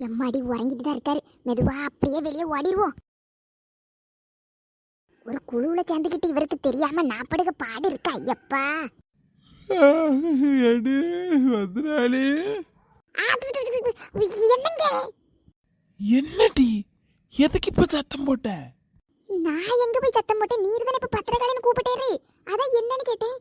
எம்மாடி உறங்கிட்டு தான் இருக்காரு. மெதுவா அப்படியே வெளியே ஓடிடுவோம் ஒரு குழுவுல சேர்ந்துக்கிட்டு இவருக்கு தெரியாம நான் படுக பாடு இருக்கா ஐயப்பா? என்னங்க? என்னடி? எதுக்கு இப்ப சத்தம் போட்ட? நான் எங்க போய் சத்தம் போட்டேன்? நீர் தானே இப்ப பத்திரகாளின்னு கூப்பிட்டேரு அதான் என்னன்னு கேட்டேன்?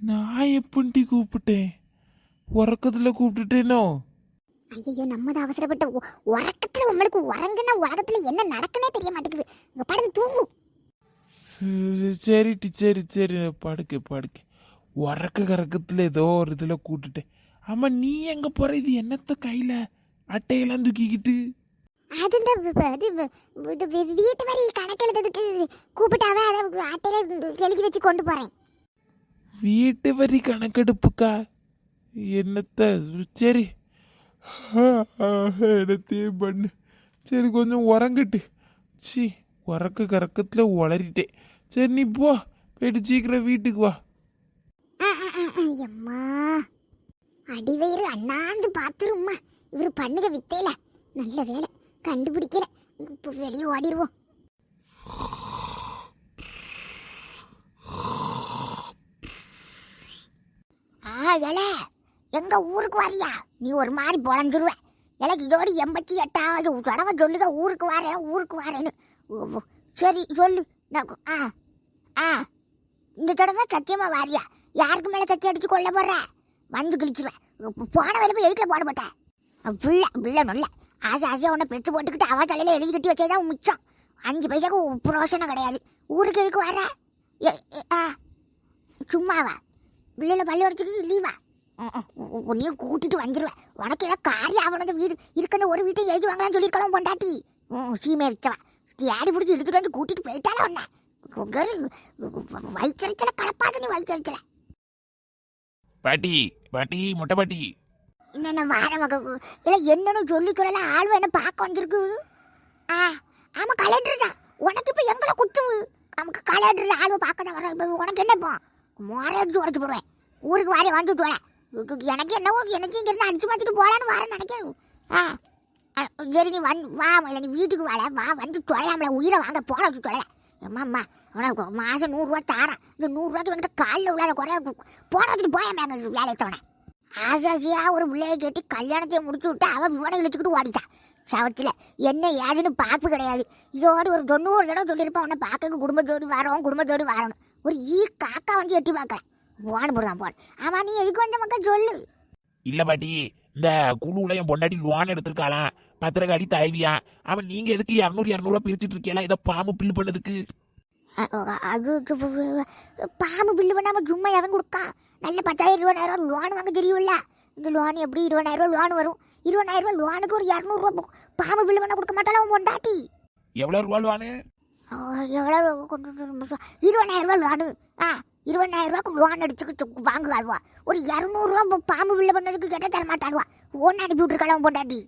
நான் எப்பண்டி கூப்பிட்டேன்? உறக்கத்துல கூப்பிட்டுட்டேனோ? ஐயோ நம்ம தான் அவசரப்பட்ட உறக்கத்துல உங்களுக்கு உறங்குன உலகத்துல என்ன நடக்குன்னே தெரிய மாட்டேங்குது. இங்க படுத்து தூங்கும் சரி, சரிடி சரி சரி. படுக்க படுக்க. உறக்க கறக்கத்துல ஏதோ ஒரு இதுல கூட்டுட்டேன் ஆமா நீ எங்க போற? இது என்னத்த கையில அட்டையெல்லாம் தூக்கிக்கிட்டு? அது இந்த இது வீட்டு வரி கணக்கு எழுதுறதுக்கு கூப்பிட்டாவே அதை அட்டையில எழுதி வச்சு கொண்டு போறேன். வீட்டு வரி கணக்கெடுப்புக்கா? என்னத்த சரி. எடுத்தையும் பண்ணு. சரி கொஞ்சம் உறங்கட்டு. சி உறக்க கறக்கத்தில் உளறிட்டேன். சரி நீ போ. போயிட்டு சீக்கிரம் வீட்டுக்கு வா. ஆ, அடிவயிறு அண்ணாந்து பாத்துரும்மா. இவர் பண்ணுக வித்தையில. நல்ல வேலை. கண்டுபிடிக்கல. இப்போ வெளியே ஓடிடுவோம் ஆ வேலை. எங்க ஊருக்கு வரியா? நீ ஒரு மாதிரி பொழந்துருவ எனக்கு இதோடு எண்பத்தி எட்டாவது தடவை சொல்லுங்க ஊருக்கு வரேன் ஊருக்கு வரேன்னு. சரி சொல்லு. நான் ஆ ஆ. இந்த தடவை சத்தியமாக வாரியா? யாருக்கு மேலே சத்தியம் அடித்து கொள்ள போடுற வந்து கிழிச்சிருவேன் போன வேலை போய் போட மாட்டேன் பிள்ள பிள்ளை நல்ல. ஆசை ஆசையாக உன்னை பெற்று போட்டுக்கிட்டு அவள் தலையில் எழுதி கட்டி வச்சேதான் மிச்சம். அஞ்சு பைசாக்கு புரோஷனம் கிடையாது. ஊருக்கு இருக்கு வர? ஆ. சும்மாவா? பிள்ளைல பள்ளிக்கூடத்துக்கு லீவா உன்னையும் கூட்டிட்டு வந்துடுவேன் உனக்கு ஏதாவது காரியம் ஆகணும் வீடு இருக்குன்னு ஒரு வீட்டை எழுதி வாங்கலாம்னு சொல்லியிருக்கலாம் பொண்டாட்டி. சீமை வச்சவன் ஏடி பிடிச்சி எடுத்துட்டு வந்து கூட்டிட்டு போயிட்டாலே உன்னை. வயிற்றுச்சல கலப்பாத நீ வயிற்றுச்சல பாட்டி பாட்டி மொட்டை பாட்டி. என்ன வார மக இல்லை என்னன்னு சொல்லி சொல்லல ஆள் என்ன பார்க்க வந்திருக்கு. ஆ ஆமா கலெக்டர் தான். உனக்கு இப்போ எங்களை குத்துவு? நமக்கு கலெக்டர் ஆள் பார்க்க தான் வர உனக்கு என்னப்போ மோரை அடிச்சு உடச்சு போடுவேன். ஊருக்கு வாரி வந்துட்டு வரேன் எனக்கு என்னவோ எனக்கு இங்க இருந்து அடிச்சு மாத்திட்டு போகலான்னு வரேன் நினைக்கிறேன். ஆ. சரி நீ வந் வா இல்லை நீ வீட்டுக்கு வாழ வா வந்து தொலையாமல உயிரை வாங்க போன வச்சு தொலை அம்மா உனக்கு மாதம் நூறுரூவா தாரேன். இந்த நூறுரூவாய்க்கு வந்துட்டு காலில் உள்ளாத குறைய போன வச்சுட்டு போயாமல வேலையை தவணை ஆசாசியாக ஒரு பிள்ளையை கேட்டு கல்யாணத்தை முடிச்சு விட்டு அவன் விவனை இழுத்துக்கிட்டு ஓடிச்சான் சவத்தில் என்ன ஏதுன்னு பார்ப்பு கிடையாது. இதோடு ஒரு தொண்ணூறு தடவை சொல்லியிருப்பான் உன்னை பார்க்க குடும்பத்தோடு வரோம் குடும்பத்தோடு வரணும் ஒரு ஈ காக்கா வந்து எட்டி பார்க்கல போன போடுதான் போன் ஆமா நீ எதுக்கு வந்த மக்கள் சொல்லு. இல்ல பாட்டி இந்த குழுவுல என் பொண்டாட்டி லோன் எடுத்திருக்காளாம் பத்திரக்காடி தலைவியா? அவன் நீங்க எதுக்கு இரநூறு இரநூறுவா பிரிச்சுட்டு இருக்கீங்களா? இதை பாம்பு பில்லு பண்ணதுக்கு. பாம்பு பில்லு பண்ணாம சும்மா எவன் கொடுக்கா? நல்ல பத்தாயிரம் இருபதாயிரம் ரூபா லோன் வாங்க தெரியும்ல? இந்த லோன் எப்படி இருபதாயிரம் ரூபா லோன் வரும்? இருபதாயிரம் ரூபா லோனுக்கு ஒரு இரநூறுவா பாம்பு பில்லு பண்ண கொடுக்க மாட்டாலும் அவன் பொண்டாட்டி? எவ்வளவு ரூபா லோனு வந்து இருபதாயிரம் ரூபா லோனு ஆ. இருபதாயிரம் ரூபாய்க்கு லோன் அடிச்சுக்கிட்டு வாங்குவாள்வா. ஒரு இரநூறுவா பாம்பு பில்லு பண்ணதுக்கு கேட்டால் தர மாட்டாளுவா ஒன்று அனுப்பி விட்டுருக்காள் பொண்டாட்டி?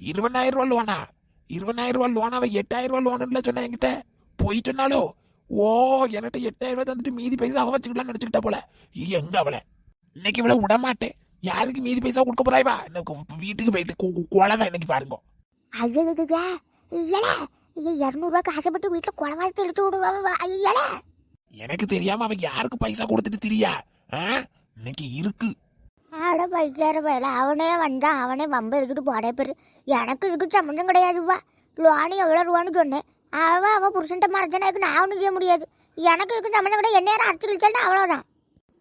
இருபதாயிரம் ரூபா லோனா இருபதாயிரம் ரூபா லோன் அவன் எட்டாயிரம் ரூபா லோனுல சொன்ன என்கிட்ட. போய் சொன்னாலோ ஓ என்கிட்ட எட்டாயிரம் ரூபாய் தந்துட்டு மீதி பைசா அவன் வச்சுக்கலாம்னு நினைச்சுக்கிட்டா போல. எங்க அவளை? இன்னைக்கு இவளை விட மாட்டேன் யாருக்கு மீதி பைசா கொடுக்க போறாய்வா இந்த கு- வீட்டுக்கு போயிட்டு கு- கொலை தான் இன்னைக்கு பாருங்க. ஐயோ இல்லைல இரநூறுவாக்கு ஆசைப்பட்டு வீட்டில் குளவாரத்தை எடுத்து விடுவா ஐயல எனக்கு தெரியாம அவன் யாருக்கு பைசா கொடுத்துட்டு திரியா? ஆ? இன்னைக்கு இருக்கு. ஆட பைக்கார பையில. அவனே வந்தான் அவனே வம்ப இருக்குது போட பேர். எனக்கு இதுக்கு சம்மந்தம் கிடையாதுப்பா லோனு எவ்வளோ ரூபான்னு சொன்னேன். அவ அவ புருஷன்ட்ட மறைச்சனாக்கு நான் ஒன்றும் செய்ய முடியாது. எனக்கு இதுக்கு சம்மந்தம் கிடையாது. என்ன நேரம் அரைச்சி அவ்வளோதான்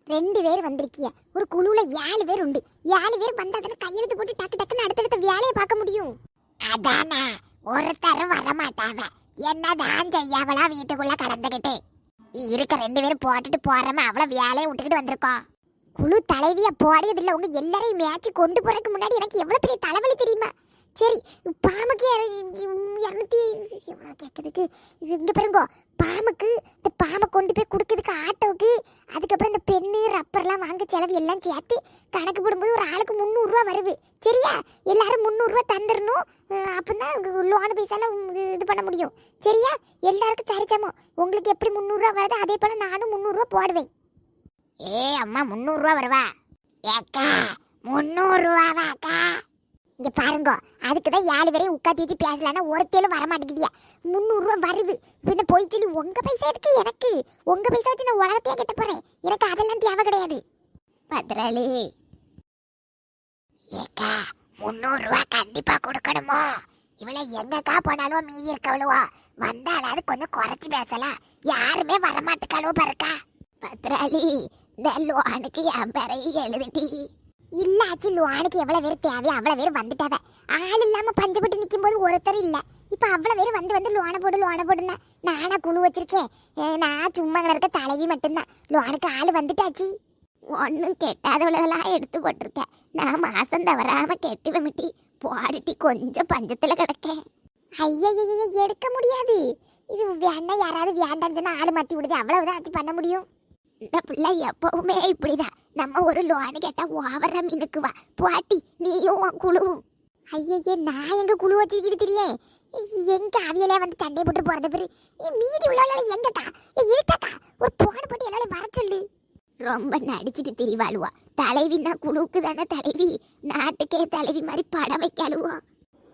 ரெண்டு பேர் வந்திருக்கிய? ஒரு குழுவில் ஏழு பேர் உண்டு. ஏழு பேர் வந்தா தானே கையெழுத்து போட்டு டக்கு டக்குன்னு அடுத்தடுத்த வேலையை பார்க்க முடியும். அதானே. ஒருத்தரும் வர என்னதான் செய்யாவளா வீட்டுக்குள்ள கடந்துகிட்டு. இருக்க ரெண்டு பேரும் போட்டுட்டு போறம அவ்வளவு வேலையை விட்டுக்கிட்டு வந்திருக்கோம். குழு தலைவியா போடியதில்ல. உங்க எல்லாரையும் மேட்ச் கொண்டு போறதுக்கு முன்னாடி எனக்கு எவ்வளவு பெரிய தலைவலி தெரியுமா? சரி பாம்புக்கு இரநூத்தி எவ்வளோ கேட்கறதுக்கு இது இங்கே பாருங்க பாம்புக்கு இந்த பாம்பை கொண்டு போய் கொடுக்கறதுக்கு ஆட்டோவுக்கு அதுக்கப்புறம் இந்த பெண்ணு ரப்பர்லாம் வாங்க செலவு எல்லாம் சேர்த்து கணக்கு போடும்போது ஒரு ஆளுக்கு முந்நூறுரூவா வருது. சரியா? எல்லாரும் முந்நூறுரூவா தந்துடணும் அப்பதான் லோனு பைசாலாம் இது- பண்ண முடியும். சரியா? எல்லாருக்கும் சரிச்சமோ உங்களுக்கு எப்படி முந்நூறுரூவா வருதோ அதே போல் நானும் முந்நூறுரூவா போடுவேன். ஏ அம்மா முந்நூறுரூவா வருவா? ஏக்கா முந்நூறுரூவாவாக்கா இங்க பாருங்க அதுக்கு தான் ஏழு பேரையும் உட்காந்து வச்சு பேசலான்னா ஒருத்தேலும் வர மாட்டேங்குதியா முந்நூறுரூவா வருது. பின்ன போய் சொல்லி உங்க பைசா இருக்கு எனக்கு? உங்க பைசா வச்சு நான் உலகத்தையே கெட்ட போறேன். எனக்கு அதெல்லாம் தேவை கிடையாது. பத்ராளி ஏக்கா முந்நூறுரூவா கண்டிப்பா கொடுக்கணுமோ? இவளை எங்கக்கா போனாலும் மீதி இருக்கவளோ வந்தாலாவது கொஞ்சம் குறைச்சி பேசலாம். யாருமே வரமாட்டுக்காளோ பாருக்கா. பத்ராளி இந்த லோனுக்கு என் பேரையும் எழுதிட்டி இல்ல ஆச்சி லோனுக்கு எவ்வளவு பேர் தேவையோ அவ்வளவு பேர் வந்துட்டாவ. ஆள் இல்லாம பஞ்சப்பட்டு நிற்கும் போது ஒருத்தர் இல்ல. இப்ப அவ்வளவு பேர் வந்து வந்து லோனை போடு லோனை போடுன நானா குழு வச்சிருக்கேன். நான் சும்மா இருக்க தலைவி மட்டும்தான். லோனுக்கு ஆள் வந்துட்டாச்சு. ஒன்றும் கெட்டாதவளெல்லாம் எடுத்து போட்டிருக்கேன். நான் மாசம் தவறாம கெட்டு விமிட்டி போடிட்டி கொஞ்சம் பஞ்சத்துல கிடக்கேன். ஐயா எடுக்க முடியாது. இது வேண்டாம் யாராவது வேண்டாம்னு சொன்னா ஆள் மாத்தி விடுது. அவ்வளவுதான் ஆச்சு பண்ண முடியும். இந்த பிள்ளை எப்பவுமே இப்படிதான். நம்ம ஒரு லோனு கேட்டா ஓவரா மினுக்குவா. பாட்டி நீயும் உன் குழுவும். ஐயய்யே நான் எங்க குழு வச்சிருக்கிட்டு தெரியே எங்க அவியலே வந்து சண்டை போட்டு போறது பேரு. மீதி உள்ளவளால எங்கக்கா? இருக்கக்கா ஒரு போன போட்டு எல்லாரும் வர சொல்லு. ரொம்ப நடிச்சிட்டு திரிவாளுவா. தலைவின்னா குழுவுக்கு தானே தலைவி. நாட்டுக்கே தலைவி மாதிரி படம் வைக்காளுவா.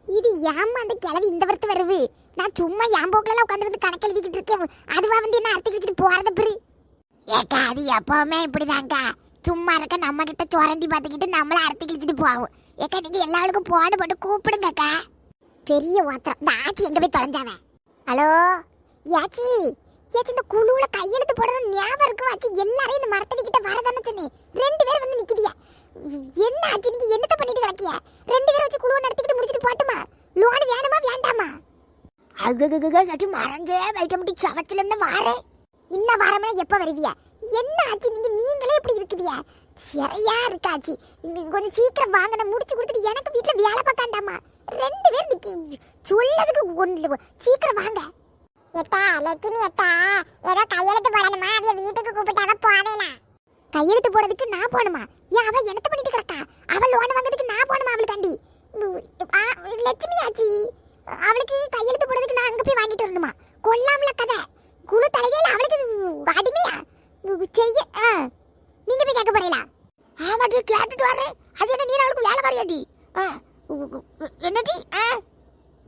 இது ஏம்மா அந்த கிளவி இந்த வருத்து வருது? நான் சும்மா ஏன் போக்குல உட்காந்து வந்து கணக்கு எழுதிக்கிட்டு இருக்கேன்? அதுவா வந்து என்ன அர்த்தம் கழிச்சிட்டு போறத பெரு. ஏக்கா அது எப்பவுமே இப்படிதாங்க்கா சும்மா இருக்க நம்ம கிட்ட சுரண்டி பார்த்துக்கிட்டு நம்மள அறுத்து கிழிச்சிட்டு போவோம் ஏக்கா நீங்க எல்லாருக்கும் போன போட்டு கூப்பிடுங்கக்கா. பெரிய ஓத்திரம். இந்த ஆச்சி எங்க போய் தொலைஞ்சாவ ஹலோ? ஏச்சி ஏச்சி இந்த குழுவுல கையெழுத்து போடணும் ஞாபகம் இருக்கும் ஆச்சி. எல்லாரையும் இந்த மரத்தடி கிட்ட வரதானே சொன்னேன் ரெண்டு பேர் வந்து நிக்குதியா என்ன ஆச்சு நீங்க என்னத்த பண்ணிட்டு கிடக்கிய? ரெண்டு பேரும் வச்சு குழுவை நடத்திக்கிட்டு முடிச்சிட்டு போட்டுமா? லோன் வேணுமா வேண்டாமா? அககககட்டு மறந்தே வைக்க முடி சவத்துல வாரேன் இன்னும் வரமனா எப்ப வருவியா? என்ன ஆச்சு? நீங்க நீங்களே இப்படி இருக்குதியா சரியா இருக்காச்சு. கொஞ்சம் சீக்கிரம் வாங்க நான் முடிச்சு கொடுத்துட்டு எனக்கு வீட்டுல வேலை பார்க்காண்டாமா? ரெண்டு பேர் நிக்க சொல்லதுக்கு ஒண்ணு சீக்கிரம் வாங்க. எத்தா லட்சுமி எத்தா ஏதோ கையெழுத்து போடணுமா? அவிய வீட்டுக்கு கூப்பிட்டாவ போவேல. கையெழுத்து போடுறதுக்கு நான் போகணுமா? ஏன் அவ என்னத்த பண்ணிட்டு கிடக்கா? அவ லோன் வாங்குறதுக்கு நான் போகணுமா அவளுக்காண்டி? உ- ஆ, லட்சுமி ஆச்சி. அவளுக்கு கையெழுத்து போடுறதுக்கு நான் அங்க போய் வாங்கிட்டு வரணுமா? கொல்லாமல கதை. குழு அவளுக்கு உ- செய்ய நீங்க போய் கேட்க போறீங்களா? ஆமாட்டி கேட்டுட்டு வர்றேன் அது என்ன நீ அவளுக்கு வேலை மாதிரியாட்டி என்னடி ஆ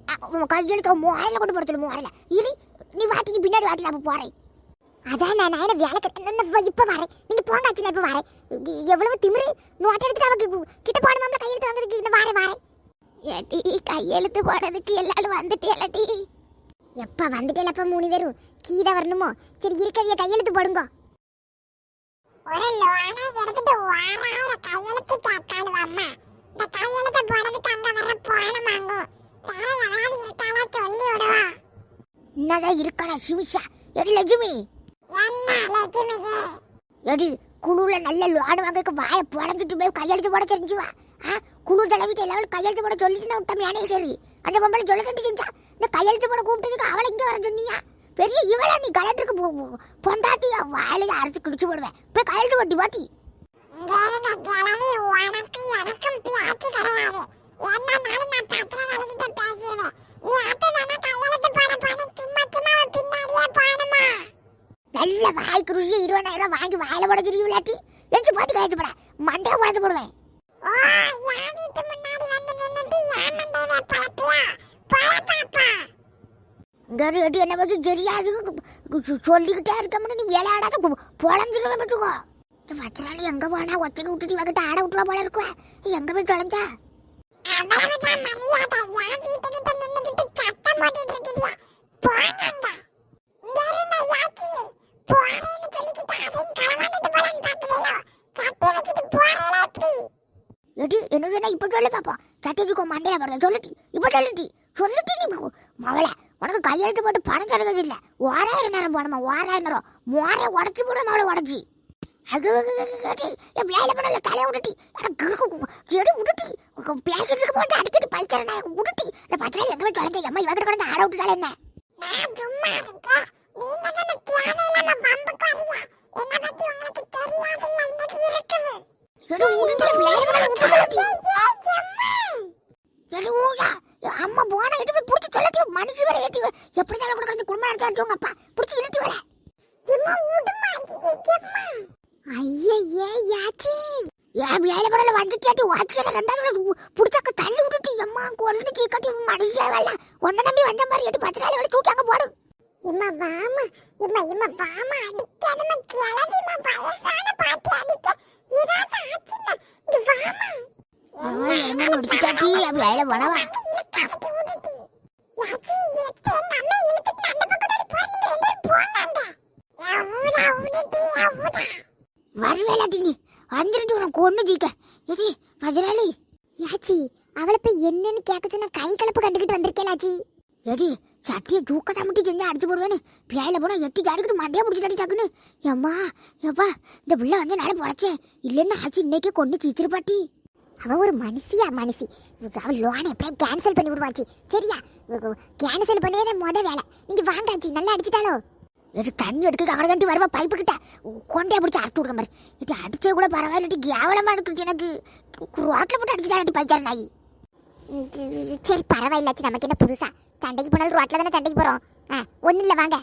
ஆ, உன் கையெழுத்து மூவாயிரம் கொண்டு போகிறது மூவாரில் இரு நீ வாட்டி நீ பின்னாடி வாட்டி நான் போகிறேன் அதான் நான் நான் என்ன வேலை கட்டணும் இப்போ வரேன். நீங்கள் போங்க ஆச்சு நான் இப்ப வரேன். எவ்வளவு திமிரு? நோட்டை எடுத்துட்டு அவக்கு கிட்ட போனமாம்ல கையெழுத்து வாங்குறதுக்கு இந்த வாரேன் வாரேன் ஏட்டி கையெழுத்து போடுறதுக்கு எல்லாரும் வந்துட்டேலட்டி எப்ப வந்துட்டேலப்ப மூணு பேரும்? கீதை வரணுமோ? சரி இருக்கவிய கையெழுத்து போடுங்க. ஒரு லோனை எடுத்துட்டு வாராயிர கையெழுத்து கேட்காளுவ அம்மா இந்த கையெழுத்து போடுறதுக்கு அங்க வர போனமாங்கோ வேற எவ்வளவு இருக்காளோ சொல்லி விடுவா. என்னதான் இருக்காடா சிவிஷா எடி லட்சுமி. என்ன லட்சுமிக்கு? எடி குழுல நல்ல லோன் வாங்க வாய புடஞ்சிட்டு போய் கையெழுத்து போட தெரிஞ்சு வா குழு தலைவிட்டு எல்லாரும் கையெழுத்து போட சொல்லிட்டு நான் விட்டமையானே சரி அந்த பொம்பளை சொல்ல கட்டிக்கிச்சா இந்த கையெழுத்து போட கூப்பிட்டதுக்கு அவளை இங்கே வர சொன்னியா? பெரிய இவளா நீ கலெக்டருக்கு பொண்டாட்டி வாயில அரைச்சு கிழிச்சு போடுவேன். போய் அவ பின்னாடியே போகணுமா? நல்ல வாய்க்கு ருசி இருபதாயிரம் வாங்கி வாயில சொல்லி விளையாட்டி எங்க போட்டு கையெழுத்து போட? மண்டையை உழைச்சு போடுவேன். ஓ என் வீட்டு முன்னாடி வந்து நின்னுட்டு ஏன் மண்டையில பழப்பியா? போல எட்டு என்ன பற்றி தெரியாது. சொல்லிக்கிட்டே இருக்க நீ விளையாடாத பொழஞ்சிருவேன் பட்டுக்கோ இந்த வச்சனாலும் எங்கே போனா ஒத்தைக்கு விட்டுட்டு வகிட்ட ஆட விட்டுருவா போல இருக்குவேன் எங்கே போய் தொலைஞ்சா? அவ்வளவுதான் மரியாதை. என் வீட்டுக்கிட்ட நின்னுக்கிட்டு சத்தம் போட்டுட்டு இருக்குதியா போனாங்க இங்க இருங்க யாச்சி. போறேன்னு சொல்லிக்கிட்டு அதையும் களவாண்டிட்டு போலான்னு பாக்குறீங்களோ சட்டை வச்சுட்டு போறேல எப்படி எடி என்ன வேணா இப்போ சொல்லு பாப்போம். சட்டைக்கு மண்டையில போடுறது சொல்லிட்டு. இப்போ சொல்லிட்டு. சொல்லிட்டு நீ மவளை. உனக்கு கையெழுத்து போட்டு பணம் தருவது இல்லை. ஓராயிரம் நேரம் போனமா ஓராயிரம் நேரம். மோரைய உடச்சி போடும் அவளை உடச்சி. அது என் வேலை பண்ணல தலையை விட்டுட்டி எனக்கு எடி விட்டுட்டி பேசிட்டு இருக்க போட்டு அடிக்கடி பைக்கிறேன் விட்டுட்டி இந்த பத்திரம் எங்க போய் தொலைஞ்ச? அம்மா இவக்கிட்ட கொண்டு ஆட விட்டுட்டாலே என்ன? நான் சும்மா இருக்கேன். நீங்க தானே தேவையில்லாம பம்புக்கு வரீங்க? என்ன பத்தி உங்களுக்கு தெரியாதுல்ல இன்னைக்கு இருக்குது எடி அம்மா போன இட்டு போய் பிடிச்சி சொல்லட்டி மனுஷி வேற ஏட்டி எப்படி தான் கொடுக்குறது குடும்பம் நடத்தாச்சு உங்க அப்பா. பிடிச்சி இழுத்து சும்மா ஐயே யாச்சி. என் வேலை படல வந்துட்டியாட்டி வாட்சியில ரெண்டாவது புடிச்சாக்க தள்ளி விட்டுட்டு எம்மா கொல்லுக்கு கட்டி மனுஷியா வேலை. ஒன்ன நம்பி வந்த மாதிரி எட்டு பத்து நாள் போடு. இம்மா வாமா இம்மா இம்மா வாமா அடிக்காதம்மா கிளவிம்மா வயசான பாட்டி அடிக்க. ஏதாவது ஆச்சுன்னா இங்க வாமா என்ன வேலை கேட்க சொன்ன கை கலப்பு கண்டுக்கிட்டு வந்திருக்கேன் ஆச்சி ஏடி சட்டியை தூக்கட்டா மட்டும் செஞ்சு அடிச்சு போடுவேன்னு. பிள்ளையில போனா எட்டி ஜாடிக்கிட்டு மண்டையா பிடிச்சி சாக்குன்னு. எம்மா எப்பா இந்த பிள்ளை வந்து நாளை பொழைச்சேன் இல்லைன்னு ஆச்சு இன்னைக்கே கொண்டு கீச்சிருப்பாட்டி அவ ஒரு மனுஷியா மனுஷி. அவ லோனை எப்படியே கேன்சல் பண்ணி விடுவாச்சி சரியா? கேன்சல் பண்ணதே முத வேலை. நீங்க வாங்காச்சி நல்லா அடிச்சிட்டாலோ? எது தண்ணி எடுக்க கவரதாண்டி வருவா பைப்பு கிட்ட. கொண்டையா பிடிச்சி அறுத்து விடுங்க மாதிரி இது அடிச்சே கூட பரவாயில்லட்டி கேவலமா இருக்கு எனக்கு. ரோட்ல போட்டு அடிச்சுட்டாடி பைக்கார நாய். சரி, சரி பரவாயில்லாச்சு நமக்கு என்ன புதுசா? சண்டைக்கு போனாலும் ரோட்ல தானே சண்டைக்கு போறோம். ஆ ஒன்றும் இல்லை வாங்க.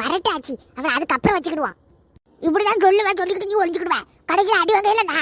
வரட்டாச்சு அவன் அதுக்கப்புறம் வச்சுக்கிடுவான் இப்படிதான் சொல்லுவேன் சொல்லிக்கிட்டு நீ ஒழிஞ்சுக்கிடுவேன் கடைசியில் அடி வாங்க இல்லைண்ணா